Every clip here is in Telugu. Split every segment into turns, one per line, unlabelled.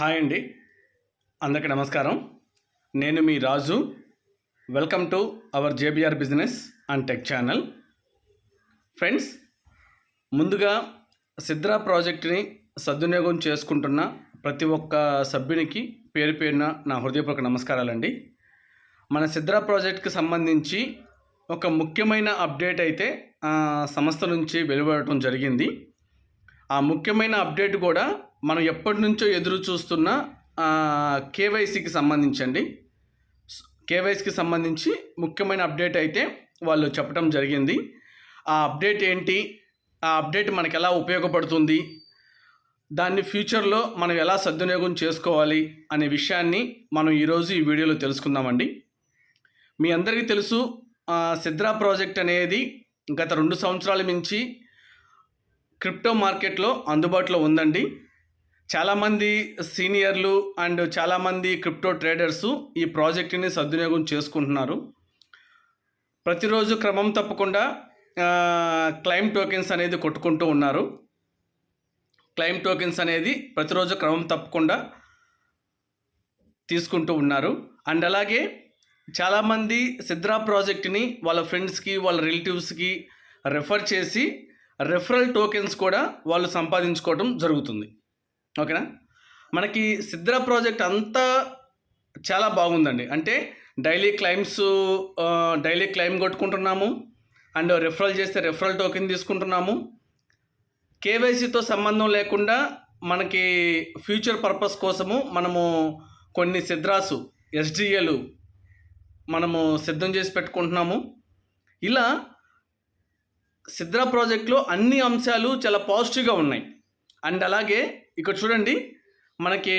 హాయ్ అండి. అందరికీ నమస్కారం. నేను మీ Raju. Welcome to our JBR business and tech channel. Friends ముందుగా సిద్రా ప్రాజెక్టుని సద్వినియోగం చేసుకుంటున్న ప్రతి ఒక్క సభ్యునికి పేరు పేరున నా హృదయపూర్వక నమస్కారాలండి. మన సిద్రా ప్రాజెక్ట్కి సంబంధించి ఒక ముఖ్యమైన అప్డేట్ అయితే సంస్థ నుంచి వెలువడటం జరిగింది. ఆ ముఖ్యమైన అప్డేట్ కూడా మనం ఎప్పటి నుంచో ఎదురు చూస్తున్న కేవైసీకి సంబంధించండి. కేవైసీకి సంబంధించి ముఖ్యమైన అప్డేట్ అయితే వాళ్ళు చెప్పడం జరిగింది. ఆ అప్డేట్ ఏంటి? ఆ అప్డేట్ మనకు ఎలా ఉపయోగపడుతుంది? దాన్ని ఫ్యూచర్లో మనం ఎలా సద్వినియోగం చేసుకోవాలి అనే విషయాన్ని మనం ఈరోజు ఈ వీడియోలో తెలుసుకుందామండి. మీ అందరికీ తెలుసు సిద్రా ప్రాజెక్ట్ అనేది గత రెండు సంవత్సరాల నుంచి క్రిప్టో మార్కెట్లో అందుబాటులో ఉందండి. చాలామంది సీనియర్లు అండ్ చాలామంది క్రిప్టో ట్రేడర్స్ ఈ ప్రాజెక్టుని సద్వినియోగం చేసుకుంటున్నారు. ప్రతిరోజు క్రమం తప్పకుండా క్లైమ్ టోకెన్స్ అనేది కొట్టుకుంటూ ఉన్నారు. క్లైమ్ టోకెన్స్ అనేది ప్రతిరోజు క్రమం తప్పకుండా తీసుకుంటూ ఉన్నారు. అండ్ అలాగే చాలామంది సిద్రా ప్రాజెక్ట్ని వాళ్ళ ఫ్రెండ్స్కి వాళ్ళ రిలేటివ్స్కి రెఫర్ చేసి రెఫరల్ టోకెన్స్ కూడా వాళ్ళు సంపాదించుకోవడం జరుగుతుంది. ఓకేనా? మనకి సిద్రా ప్రాజెక్ట్ అంతా చాలా బాగుందండి. అంటే డైలీ క్లైమ్స్ డైలీ క్లైమ్ కొట్టుకుంటున్నాము. అండ్ రెఫరల్ చేస్తే రెఫరల్ టోకెన్ తీసుకుంటున్నాము. కేవైసీతో సంబంధం లేకుండా మనకి ఫ్యూచర్ పర్పస్ కోసము మనము కొన్ని సిద్రాసు ఎస్డిఏలు మనము సిద్ధం చేసి పెట్టుకుంటున్నాము. ఇలా సిద్రా ప్రాజెక్ట్లో అన్ని అంశాలు చాలా పాజిటివ్గా ఉన్నాయి. అండ్ అలాగే ఇక్కడ చూడండి మనకి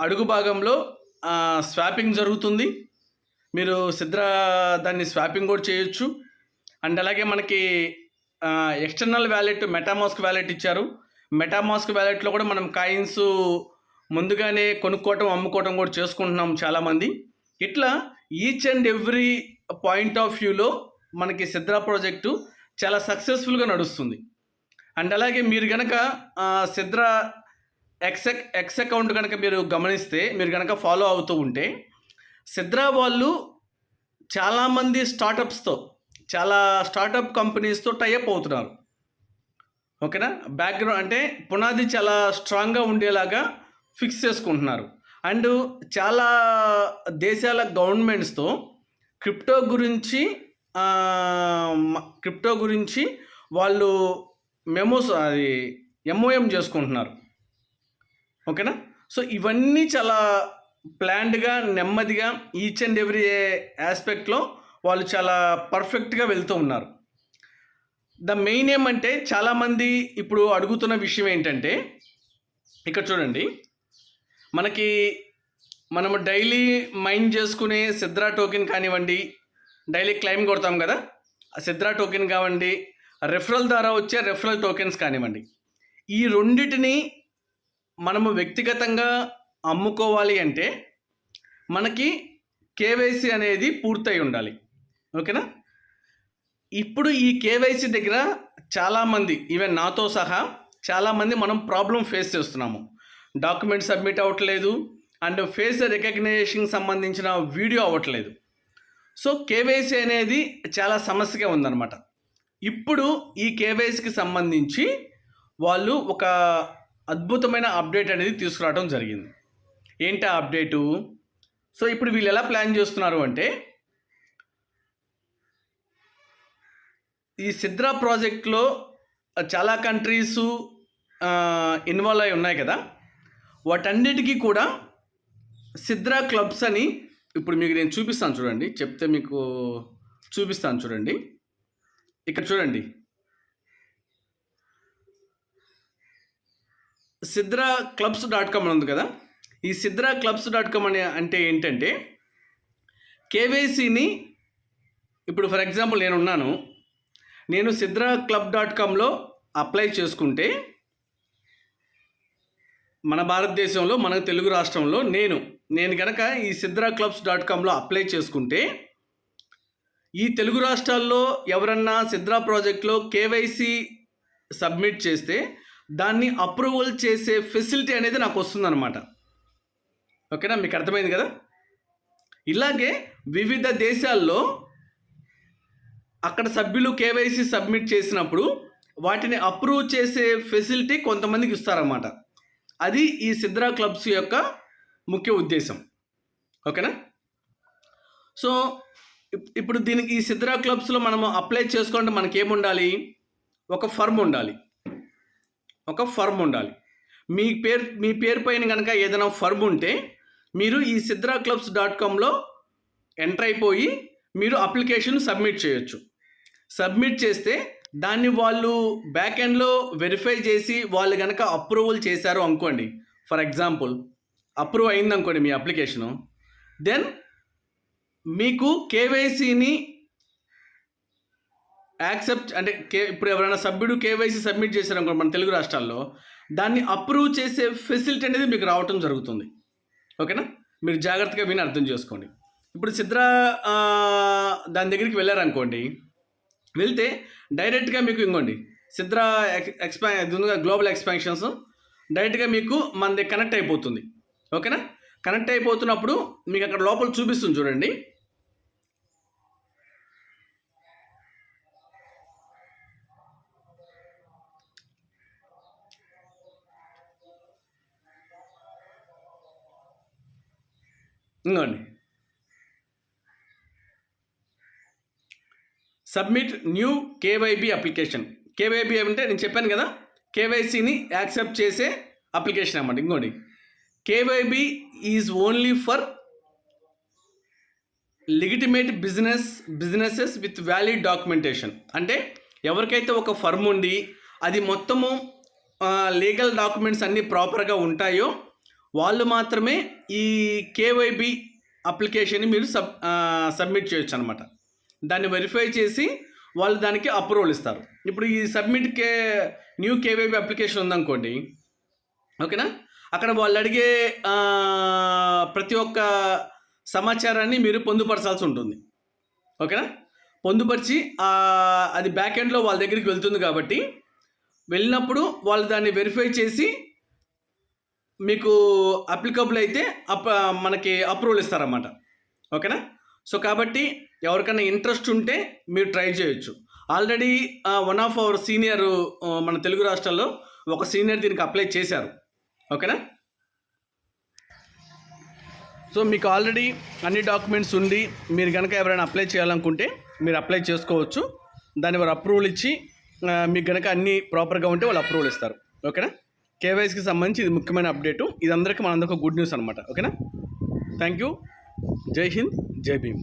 అడుగు భాగంలో స్వాపింగ్ జరుగుతుంది. మీరు సిద్ధ దాన్ని స్వాపింగ్ కూడా చేయొచ్చు. అండ్ అలాగే మనకి ఎక్స్టర్నల్ వ్యాలెట్ మెటామాస్క్ వ్యాలెట్ ఇచ్చారు. మెటామాస్క్ వ్యాలెట్లో కూడా మనం కాయిన్స్ ముందుగానే కొనుక్కోవటం అమ్ముకోవటం కూడా చేసుకుంటున్నాం చాలామంది. ఇట్లా each and every point of వ్యూలో మనకి సిద్రా ప్రాజెక్టు చాలా సక్సెస్ఫుల్గా నడుస్తుంది. అండ్ అలాగే మీరు కనుక సిద్రా ఎక్స్ ఎక్స్ అకౌంట్ కనుక మీరు గమనిస్తే మీరు కనుక ఫాలో అవుతూ ఉంటే సిద్రా వాళ్ళు చాలామంది స్టార్టప్స్తో చాలా స్టార్టప్ కంపెనీస్తో టైఅప్ అవుతున్నారు. ఓకేనా? బ్యాక్గ్రౌండ్ అంటే పునాది చాలా స్ట్రాంగ్గా ఉండేలాగా ఫిక్స్ చేసుకుంటున్నారు. అండ్ చాలా దేశాల గవర్నమెంట్స్తో క్రిప్టో గురించి క్రిప్టో గురించి వాళ్ళు మెమోస్ అది ఎంఓఎం చేసుకుంటున్నారు. ఓకేనా? సో ఇవన్నీ చాలా ప్లాన్డ్గా నెమ్మదిగా ఈచ్ అండ్ ఎవ్రీ ఆస్పెక్ట్లో వాళ్ళు చాలా పర్ఫెక్ట్గా వెళ్తూ ఉన్నారు. ద మెయిన్ ఏమంటే చాలామంది ఇప్పుడు అడుగుతున్న విషయం ఏంటంటే ఇక్కడ చూడండి. మనకి మనము డైలీ మైండ్ చేసుకునే సిద్రా టోకెన్ కానివ్వండి డైలీ క్లైమ్ కొడతాం కదా. ఆ సిద్రా టోకెన్ కావండి రెఫరల్ ద్వారా వచ్చే రెఫరల్ టోకెన్స్ కానివ్వండి. ఈ రెండిటిని మనము వ్యక్తిగతంగా అమ్ముకోవాలి అంటే మనకి కేవైసీ అనేది పూర్తయి ఉండాలి. ఓకేనా? ఇప్పుడు ఈ కేవైసీ దగ్గర చాలామంది ఈవెన్ నాతో సహా చాలామంది మనం ప్రాబ్లం ఫేస్ చేస్తున్నాము. డాక్యుమెంట్ సబ్మిట్ అవ్వట్లేదు అండ్ ఫేస్ రికగ్నైజేషన్ సంబంధించిన వీడియో అవ్వట్లేదు. సో కేవైసీ అనేది చాలా సమస్యగా ఉందన్నమాట. ఇప్పుడు ఈ కేవైసీకి సంబంధించి వాళ్ళు ఒక అద్భుతమైన అప్డేట్ అనేది తీసుకురావడం జరిగింది. ఏంటి ఆ అప్డేటు? సో ఇప్పుడు వీళ్ళు ఎలా ప్లాన్ చేస్తున్నారు అంటే ఈ సిద్రా ప్రాజెక్ట్లో చాలా కంట్రీస్ ఇన్వాల్వ్ అయి ఉన్నాయి కదా? వాటన్నిటికీ కూడా సిద్రా క్లబ్స్ అని ఇప్పుడు మీకు నేను చూపిస్తాను చూడండి. చెప్తే మీకు చూపిస్తాను చూడండి. ఇక్కడ చూడండి. సిద్రా క్లబ్స్ డాట్ కామ్ అని ఉంది కదా? ఈ సిద్రా క్లబ్స్ డాట్ కామ్ అనే అంటే ఏంటంటే కేవైసీని ఇప్పుడు ఫర్ ఎగ్జాంపుల్ నేను ఉన్నాను నేను సిద్రా క్లబ్ డాట్ కామ్లో అప్లై చేసుకుంటే మన భారతదేశంలో మన తెలుగు రాష్ట్రంలో నేను నేను కనుక ఈ సిద్రా క్లబ్స్ డాట్ కామ్లో అప్లై చేసుకుంటే ఈ తెలుగు రాష్ట్రాల్లో ఎవరన్నా సిద్రా ప్రాజెక్ట్లో కేవైసీ సబ్మిట్ చేస్తే దాన్ని అప్రూవల్ చేసే ఫెసిలిటీ అనేది నాకు వస్తుందన్నమాట. ఓకేనా? మీకు అర్థమైంది కదా? ఇలాగే వివిధ దేశాల్లో అక్కడ సభ్యులు కేవైసీ సబ్మిట్ చేసినప్పుడు వాటిని అప్రూవ్ చేసే ఫెసిలిటీ కొంతమందికి ఇస్తారన్నమాట. అది ఈ సిద్రా క్లబ్స్ యొక్క ముఖ్య ఉద్దేశం. ఓకేనా? సో ఇప్- ఇప్పుడు దీనికి ఈ సిద్రా క్లబ్స్లో మనము అప్లై చేసుకుంటే మనకి ఏముండాలి ఒక ఫర్మ్ ఉండాలి. ఒక ఫర్మ్ ఉండాలి. మీ పేరు మీ పేరు పైన కనుక ఏదైనా ఫర్మ్ ఉంటే మీరు ఈ సిద్రా క్లబ్స్ డాట్ కామ్లో ఎంటర్ అయిపోయి మీరు అప్లికేషన్ సబ్మిట్ చేయొచ్చు. సబ్మిట్ చేస్తే దాన్ని వాళ్ళు బ్యాక్ ఎండ్లో వెరిఫై చేసి వాళ్ళు కనుక అప్రూవల్ చేశారు అనుకోండి. ఫర్ ఎగ్జాంపుల్ అప్రూవ్ అయింది అనుకోండి మీ అప్లికేషను. దెన్ మీకు కేవైసీని యాక్సెప్ట్ అంటే కే ఇప్పుడు ఎవరైనా సభ్యుడు కేవైసీ సబ్మిట్ చేశారనుకో అనుకోండి మన తెలుగు రాష్ట్రాల్లో దాన్ని అప్రూవ్ చేసే ఫెసిలిటీ అనేది మీకు రావటం జరుగుతుంది. ఓకేనా? మీరు జాగ్రత్తగా విని అర్థం చేసుకోండి. ఇప్పుడు సిద్రా దాని దగ్గరికి వెళ్ళారనుకోండి వెళ్తే డైరెక్ట్గా మీకు ఇంకోండి సిద్రా ఎక్స్ ఎక్స్పా గ్లోబల్ ఎక్స్పాన్షన్స్ డైరెక్ట్గా మీకు మనది కనెక్ట్ అయిపోతుంది. ఓకేనా? కనెక్ట్ అయిపోతున్నప్పుడు మీకు అక్కడ లోపల చూపిస్తుంది చూడండి. ఇంకోండి. Submit new KYB application. KYB అంటే నేను చెప్పాను కదా కేవైసీని యాక్సెప్ట్ చేసే అప్లికేషన్ అన్నమాట. ఇంకోటి KYB is only for legitimate business businesses with valid documentation. అంటే ఎవరికైతే ఒక ఫర్మ్ ఉండి అది మొత్తము లీగల్ డాక్యుమెంట్స్ అన్నీ ప్రాపర్గా ఉంటాయో వాళ్ళు మాత్రమే ఈ కేవైబి అప్లికేషన్ని మీరు సబ్ సబ్మిట్ చేయొచ్చు అనమాట దాన్ని వెరిఫై చేసి వాళ్ళు దానికి అప్రూవల్ ఇస్తారు. ఇప్పుడు ఈ సబ్మిట్ కే న్యూ కేవైబి అప్లికేషన్ ఉందనుకోండి ఓకేనా? అక్కడ వాళ్ళు అడిగే ప్రతి ఒక్క సమాచారాన్ని మీరు పొందుపరచాల్సి ఉంటుంది. ఓకేనా? పొందుపరిచి అది బ్యాక్ ఎండ్లో వాళ్ళ దగ్గరికి వెళ్తుంది కాబట్టి వెళ్ళినప్పుడు వాళ్ళు దాన్ని వెరిఫై చేసి మీకు అప్లికబుల్ అయితే అప్ మనకి అప్రూవల్ ఇస్తారన్నమాట. ఓకేనా? సో కాబట్టి ఎవరికైనా ఇంట్రెస్ట్ ఉంటే మీరు ట్రై చేయొచ్చు. Already one of our senior మన తెలుగు రాష్ట్రాల్లో ఒక సీనియర్ దీనికి అప్లై చేశారు. ఓకేనా? సో మీకు ఆల్రెడీ అన్ని డాక్యుమెంట్స్ ఉండి మీరు కనుక ఎవరైనా అప్లై చేయాలనుకుంటే మీరు అప్లై చేసుకోవచ్చు. దాన్ని వారు అప్రూవల్ ఇచ్చి మీకు కనుక అన్నీ ప్రాపర్గా ఉంటే వాళ్ళు అప్రూవల్ ఇస్తారు. ఓకేనా? కేవైసీకి సంబంధించి ఇది ముఖ్యమైన అప్డేటు. ఇది అందరికీ మనందరికీ గుడ్ న్యూస్ అనమాట ఓకేనా? థ్యాంక్ యూ జై హింద్ జై భీమ్.